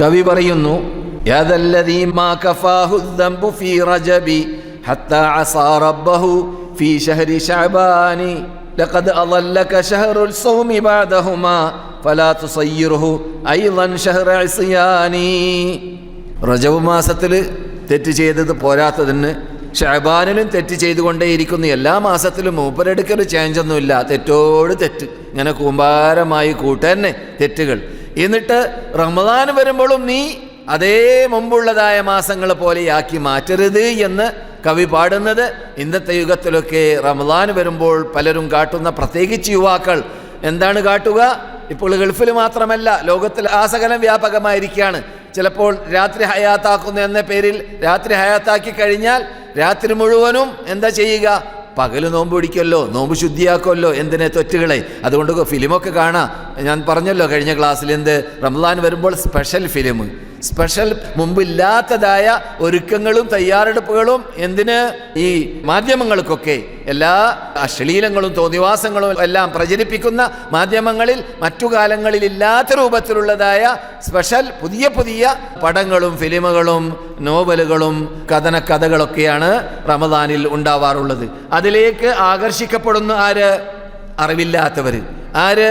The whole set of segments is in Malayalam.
കവി പറയുന്നു മാസത്തിൽ തെറ്റ് ചെയ്തത് പോരാത്തതിന് ഷഹബാനിലും തെറ്റ് ചെയ്തുകൊണ്ടേയിരിക്കുന്നു. എല്ലാ മാസത്തിലും മൂപ്പരെടുക്കൽ ചേഞ്ചൊന്നുമില്ല തെറ്റോട് തെറ്റ്. ഇങ്ങനെ കൂമ്പാരമായി കൂട്ടന്നെ തെറ്റുകൾ. എന്നിട്ട് റമദാൻ വരുമ്പോഴും നീ അതേ മുമ്പുള്ളതായ മാസങ്ങൾ പോലെയാക്കി മാറ്റരുത് എന്ന് കവി പാടുന്നത്. ഇന്നത്തെ യുഗത്തിലൊക്കെ റമദാൻ വരുമ്പോൾ പലരും കാട്ടുന്ന പ്രത്യേകിച്ച് യുവാക്കൾ എന്താണ് കാട്ടുക? ഇപ്പോൾ ഗൾഫിൽ മാത്രമല്ല ലോകത്തിൽ ആസകലം വ്യാപകമായിരിക്കുകയാണ്. ചിലപ്പോൾ രാത്രി ഹയാത്താക്കുന്നു എന്ന പേരിൽ രാത്രി ഹയാത്താക്കി കഴിഞ്ഞാൽ രാത്രി മുഴുവനും എന്താ ചെയ്യുക? പകൽ നോമ്പ് പിടിക്കുമല്ലോ നോമ്പ് ശുദ്ധിയാക്കുമല്ലോ എന്തിനെ തൊറ്റുകളെ? അതുകൊണ്ട് ഫിലിമൊക്കെ കാണാം. ഞാൻ പറഞ്ഞല്ലോ കഴിഞ്ഞ ക്ലാസ്സിൽ എന്ത്? റംസാൻ വരുമ്പോൾ സ്പെഷ്യൽ ഫിലിം സ്പെഷ്യൽ മുമ്പില്ലാത്തതായ ഒരുക്കങ്ങളും തയ്യാറെടുപ്പുകളും എന്തിന്? ഈ മാധ്യമങ്ങൾക്കൊക്കെ. എല്ലാ അശ്ലീലങ്ങളും തോന്നിവാസങ്ങളും എല്ലാം പ്രചരിപ്പിക്കുന്ന മാധ്യമങ്ങളിൽ മറ്റു കാലങ്ങളിൽ ഇല്ലാത്ത രൂപത്തിലുള്ളതായ സ്പെഷ്യൽ പുതിയ പുതിയ പടങ്ങളും ഫിലിമുകളും നോവലുകളും കഥന കഥകളൊക്കെയാണ് റമദാനിൽ ഉണ്ടാവാറുള്ളത്. അതിലേക്ക് ആകർഷിക്കപ്പെടുന്ന ആര്? അറിവില്ലാത്തവർ ആര്?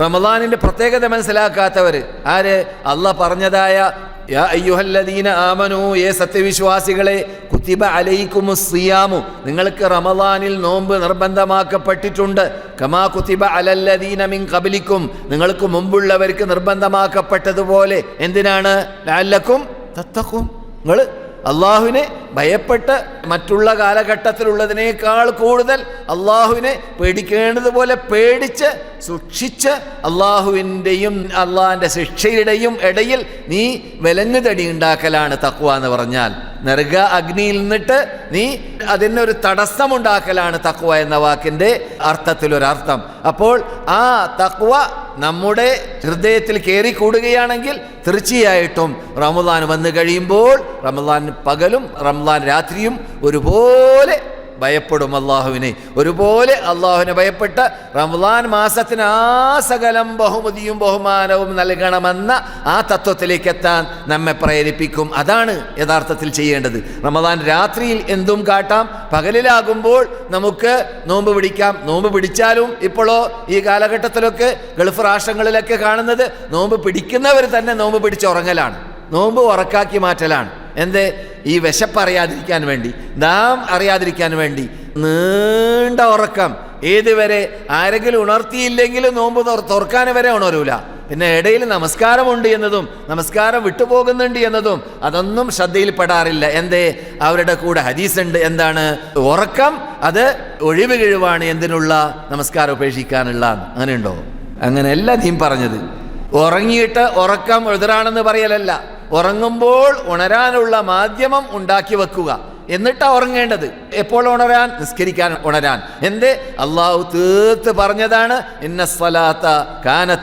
റമദാനിന്റെ പ്രത്യേകത മനസ്സിലാക്കാത്തവർ ആര്? അല്ല പറഞ്ഞതായ യാ അയ്യുഹല്ലദീന ആമനു ഏ സത്യവിശ്വാസികളെ കുത്തിബ അലൈക്കുമു സിയാമു. നിങ്ങൾക്ക് റമദാനിൽ നോമ്പ് നിർബന്ധമാക്കപ്പെട്ടിട്ടുണ്ട്. കമാ കുത്തിബ അലല്ലദീന മിൻ കബലിക്കും നിങ്ങൾക്ക് മുമ്പുള്ളവർക്ക് നിർബന്ധമാക്കപ്പെട്ടതുപോലെ. എന്തിനാണ്? ലാലക്കും തത്തക്കും നിങ്ങൾ അള്ളാഹുവിനെ ഭയപ്പെട്ട് മറ്റുള്ള കാലഘട്ടത്തിലുള്ളതിനേക്കാൾ കൂടുതൽ അള്ളാഹുവിനെ പേടിക്കേണ്ടതുപോലെ പേടിച്ച് സൂക്ഷിച്ച് അള്ളാഹുവിന്റെയും അള്ളാഹിന്റെ ശിക്ഷയുടെയും ഇടയിൽ നീ വിലങ്ങുതടി ഉണ്ടാക്കലാണ് തക്വ എന്ന് പറഞ്ഞാൽ. നരക അഗ്നിയിൽ നിന്നിട്ട് നീ അതിനൊരു തടസ്സമുണ്ടാക്കലാണ് തക്വ എന്ന വാക്കിന്റെ അർത്ഥത്തിലൊരർത്ഥം. അപ്പോൾ ആ തക്വ നമ്മുടെ ഹൃദയത്തിൽ കയറി കൂടുകയാണെങ്കിൽ തീർച്ചയായിട്ടും റമദാൻ വന്നു കഴിയുമ്പോൾ റമദാൻ പകലും റമദാൻ രാത്രിയും ഒരുപോലെ ഭയപ്പെടും അള്ളാഹുവിനെ. ഒരുപോലെ അള്ളാഹുവിനെ ഭയപ്പെട്ട് റമദാൻ മാസത്തിന് ആ സകലം ബഹുമതിയും ബഹുമാനവും നൽകണമെന്ന ആ തത്വത്തിലേക്ക് എത്താൻ നമ്മെ പ്രേരിപ്പിക്കും. അതാണ് യഥാർത്ഥത്തിൽ ചെയ്യേണ്ടത്. റമദാൻ രാത്രിയിൽ എന്തും കാട്ടാം. പകലിലാകുമ്പോൾ നമുക്ക് നോമ്പ് പിടിക്കാം. നോമ്പ് പിടിച്ചാലും ഇപ്പോഴോ ഈ കാലഘട്ടത്തിലൊക്കെ ഗൾഫ് രാഷ്ട്രങ്ങളിലൊക്കെ കാണുന്നത് നോമ്പ് പിടിക്കുന്നവർ തന്നെ നോമ്പ് പിടിച്ച് ഉറങ്ങലാണ്. നോമ്പ് ഉറക്കാക്കി മാറ്റലാണ്. എന്ത്? ഈ വിശപ്പ് അറിയാതിരിക്കാൻ വേണ്ടി. നാം അറിയാതിരിക്കാൻ വേണ്ടി. നീണ്ട ഉറക്കം. ഏതുവരെ ആരെങ്കിലും ഉണർത്തിയില്ലെങ്കിലും നോമ്പ് തുറ- തുറക്കാൻ വരെ ഉണരൂല. പിന്നെ ഇടയിൽ നമസ്കാരമുണ്ട് എന്നതും നമസ്കാരം വിട്ടുപോകുന്നുണ്ട് എന്നതും അതൊന്നും ശ്രദ്ധയിൽപ്പെടാറില്ല. എന്തേ? അവരുടെ കൂടെ ഹദീസ് ഉണ്ട് എന്താണ്? ഉറക്കം അത് ഒഴിവ് കിഴിവാണ് എന്തിനുള്ള നമസ്കാരം ഉപേക്ഷിക്കാനുള്ള അങ്ങനെയുണ്ടോ? അങ്ങനെയല്ല നീ പറഞ്ഞത്. ഉറങ്ങിയിട്ട് ഉറക്കം എതിരാണെന്ന് പറയലല്ല. ഉറങ്ങുമ്പോൾ ഉണരാനുള്ള മാധ്യമം ഉണ്ടാക്കി വെക്കുക. എന്നിട്ടാ ഉറങ്ങേണ്ടത്. എപ്പോൾ ഉണരാൻ? നിസ്കരിക്കാൻ ഉണരാൻ. എന്ത്? അള്ളാഹു തീർത്ത് പറഞ്ഞതാണ് ഇന്ന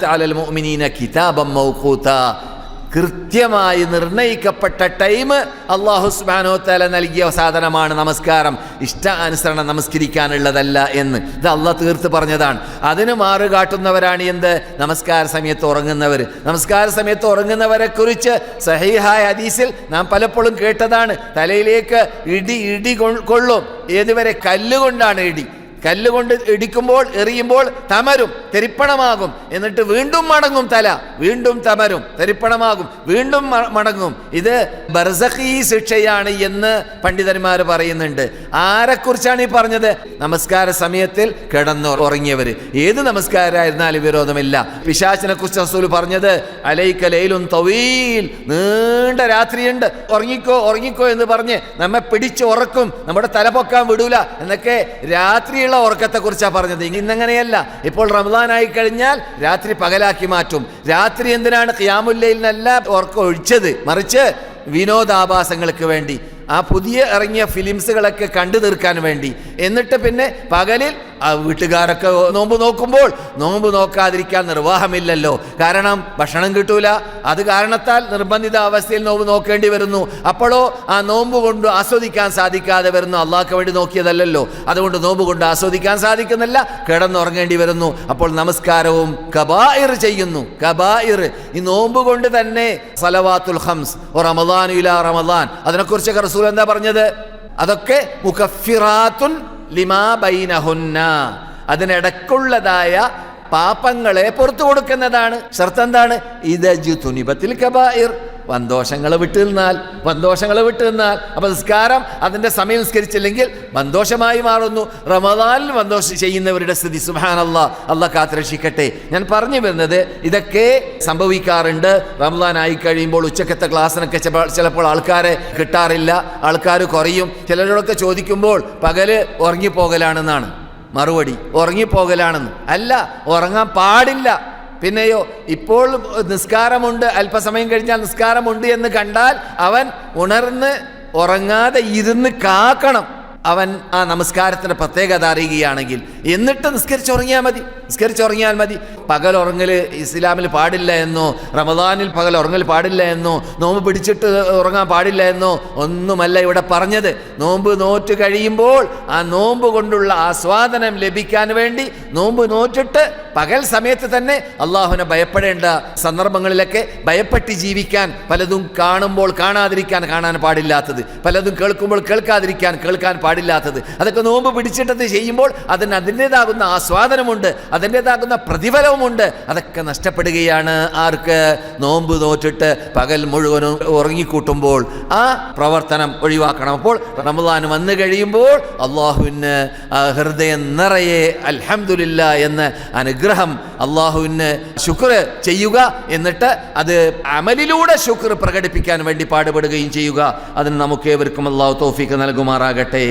അലൽ കൃത്യമായി നിർണയിക്കപ്പെട്ട ടൈം അള്ളാഹു സുബാനോ തല നൽകിയ സാധനമാണ് നമസ്കാരം. ഇഷ്ടാനുസരണം നമസ്കരിക്കാനുള്ളതല്ല എന്ന്. ഇത് അള്ളാഹ് തീർത്ത് പറഞ്ഞതാണ്. അതിന് മാറുകാട്ടുന്നവരാണ് എന്ത്? നമസ്കാര സമയത്ത് ഉറങ്ങുന്നവർ. നമസ്കാര സമയത്ത് ഉറങ്ങുന്നവരെ കുറിച്ച് സഹിഹായ ഹദീസിൽ നാം പലപ്പോഴും കേട്ടതാണ്. തലയിലേക്ക് ഇടി ഇടി കൊള്ളും. ഏതുവരെ കല്ലുകൊണ്ടാണ് ഇടി. കല്ലുകൊണ്ട് ഇടിക്കുമ്പോൾ എറിയുമ്പോൾ തമരും തെരിപ്പണമാകും. എന്നിട്ട് വീണ്ടും മടങ്ങും തല. വീണ്ടും തമരും തെരിപ്പണമാകും. വീണ്ടും മടങ്ങും. ഇത് ബർസഖി ശിക്ഷയാണ് എന്ന് പണ്ഡിതന്മാർ പറയുന്നുണ്ട്. ആരെക്കുറിച്ചാണ് ഈ പറഞ്ഞത്? നമസ്കാര സമയത്തിൽ കിടന്നു ഉറങ്ങിയവർ ഏത് നമസ്കാരമായിരുന്നാലും വിരോധമില്ല. പിശാചിനെ കുറിച്ച് റസൂൽ പറഞ്ഞത് അലൈക്ക ലൈലും തവീൽ. നീണ്ട രാത്രിയുണ്ട്. ഉറങ്ങിക്കോ ഉറങ്ങിക്കോ എന്ന് പറഞ്ഞ് നമ്മെ പിടിച്ച് ഉറക്കും. നമ്മുടെ തല പൊക്കാൻ വിടൂല. എന്നൊക്കെ രാത്രിയുള്ള ഉറക്കത്തെ കുറിച്ചാ പറഞ്ഞത്. ഇന്നങ്ങനെയല്ല. ഇപ്പോൾ റമദാനായി കഴിഞ്ഞാൽ രാത്രി പകലാക്കി മാറ്റും. രാത്രി എന്തിനാണ് ഖിയാമുല്ലയിലിനല്ല ഉറക്കം ഒഴിച്ചത്? മറിച്ച് വിനോദാഭാസങ്ങൾക്ക് വേണ്ടി. ആ പുതിയ ഇറങ്ങിയ ഫിലിംസുകളൊക്കെ കണ്ടു തീർക്കാൻ വേണ്ടി. എന്നിട്ട് പിന്നെ പകലിൽ ആ വീട്ടുകാരൊക്കെ നോമ്പ് നോക്കുമ്പോൾ നോമ്പ് നോക്കാതിരിക്കാൻ നിർവാഹമില്ലല്ലോ. കാരണം ഭക്ഷണം കിട്ടൂല. അത് കാരണത്താൽ നിർബന്ധിത അവസ്ഥയിൽ നോമ്പ് നോക്കേണ്ടി വരുന്നു. അപ്പോഴോ ആ നോമ്പ് കൊണ്ട് ആസ്വദിക്കാൻ സാധിക്കാതെ വരുന്നു. അള്ളാഹ്ക്ക് വേണ്ടി നോക്കിയതല്ലല്ലോ. അതുകൊണ്ട് നോമ്പ് കൊണ്ട് ആസ്വദിക്കാൻ സാധിക്കുന്നില്ല. കിടന്നുറങ്ങേണ്ടി വരുന്നു. അപ്പോൾ നമസ്കാരവും കബായിർ ചെയ്യുന്നു. കബായിർ. ഈ നോമ്പ് കൊണ്ട് തന്നെ സലവാത്തുൽ ഹംസ് ഓ റമദാൻ ഇല റമദാൻ. അതിനെക്കുറിച്ചൊക്കെ റസൂൽ എന്താ പറഞ്ഞത്? അതൊക്കെ മുഖഫിറാത്തുൻ ലിമാ ബൈനഹുന്ന. അതിനിടക്കുള്ളതായ പാപങ്ങളെ പുറത്തു കൊടുക്കുന്നതാണ്. ഷർത്ത് എന്താണ്? ഇതജു തുനിബത്തിൽ കബായിർ. വന്തോഷങ്ങൾ വിട്ടു നിന്നാൽ വന്തോഷങ്ങൾ വിട്ടു നിന്നാൽ അപ്പം നിസ്കാരം അതിന്റെ സമയം നിസ്കരിച്ചില്ലെങ്കിൽ വന്തോഷമായി മാറുന്നു. റമദാനിൽ വന്തോഷം ചെയ്യുന്നവരുടെ സ്ഥിതി സുഹാൻ അല്ല കാത്തുരക്ഷിക്കട്ടെ. ഞാൻ പറഞ്ഞു വരുന്നത് ഇതൊക്കെ സംഭവിക്കാറുണ്ട്. റമദാൻ ആയി കഴിയുമ്പോൾ ഉച്ചക്കത്തെ ക്ലാസ്സിനൊക്കെ ചിലപ്പോൾ ആൾക്കാരെ കിട്ടാറില്ല ആൾക്കാർ കുറയും. ചിലരോടൊക്കെ ചോദിക്കുമ്പോൾ പകൽ ഉറങ്ങിപ്പോകലാണെന്നാണ്. മറുപടി ഉറങ്ങിപ്പോകലാണെന്ന്. അല്ല ഉറങ്ങാൻ പാടില്ല. പിന്നെയോ ഇപ്പോൾ നിസ്കാരമുണ്ട് അല്പസമയം കഴിഞ്ഞാൽ നിസ്കാരമുണ്ട് എന്ന് കണ്ടാൽ അവൻ ഉണർന്ന് ഉറങ്ങാതെ ഇരുന്ന് കാക്കണം. അവൻ ആ നമസ്കാരത്തിന്റെ പ്രത്യേകത അറിയുകയാണെങ്കിൽ എന്നിട്ട് നിസ്കരിച്ചുറങ്ങിയാൽ മതി. നിസ്കരിച്ചുറങ്ങിയാൽ മതി. പകൽ ഉറങ്ങൽ ഇസ്ലാമിൽ പാടില്ല എന്നോ റമദാനിൽ പകൽ ഉറങ്ങൽ പാടില്ല എന്നോ നോമ്പ് പിടിച്ചിട്ട് ഉറങ്ങാൻ പാടില്ല എന്നോ ഒന്നുമല്ല ഇവിടെ പറഞ്ഞത്. നോമ്പ് നോറ്റ് കഴിയുമ്പോൾ ആ നോമ്പ് കൊണ്ടുള്ള ആസ്വാദനം ലഭിക്കാൻ വേണ്ടി നോമ്പ് നോറ്റിട്ട് പകൽ സമയത്ത് തന്നെ അള്ളാഹുവിനെ ഭയപ്പെടേണ്ട സന്ദർഭങ്ങളിലൊക്കെ ഭയപ്പെട്ട് ജീവിക്കാൻ പലതും കാണുമ്പോൾ കാണാതിരിക്കാൻ കാണാൻ പാടില്ലാത്തത്. പലതും കേൾക്കുമ്പോൾ കേൾക്കാതിരിക്കാൻ കേൾക്കാൻ പാടില്ലാത്തത്. അതൊക്കെ നോമ്പ് പിടിച്ചിട്ടത് ചെയ്യുമ്പോൾ അതിന് അതിന്റെതാകുന്ന ആസ്വാദനമുണ്ട് അതിന്റെതാകുന്ന പ്രതിഫലവുമുണ്ട്. അതൊക്കെ നഷ്ടപ്പെടുകയാണ്. ആർക്ക്? നോമ്പ് നോറ്റിട്ട് പകൽ മുഴുവനും ഉറങ്ങിക്കൂട്ടുമ്പോൾ ആ പ്രവർത്തനം ഒഴിവാക്കണം. അപ്പോൾ റമദാൻ വന്നു കഴിയുമ്പോൾ അള്ളാഹുവിന് ഹൃദയം നിറയെ അൽഹംദുലില്ല എന്ന് അനുഗ്രഹം അള്ളാഹുവിന് ശുക്ർ ചെയ്യുക എന്നിട്ട് അത് അമലിലൂടെ ശുക്ർ പ്രകടിപ്പിക്കാൻ വേണ്ടി പാടുപെടുകയും ചെയ്യുക. അതിന് നമുക്കേവർക്കും അള്ളാഹു തോഫിക്ക് നൽകുമാറാകട്ടെ.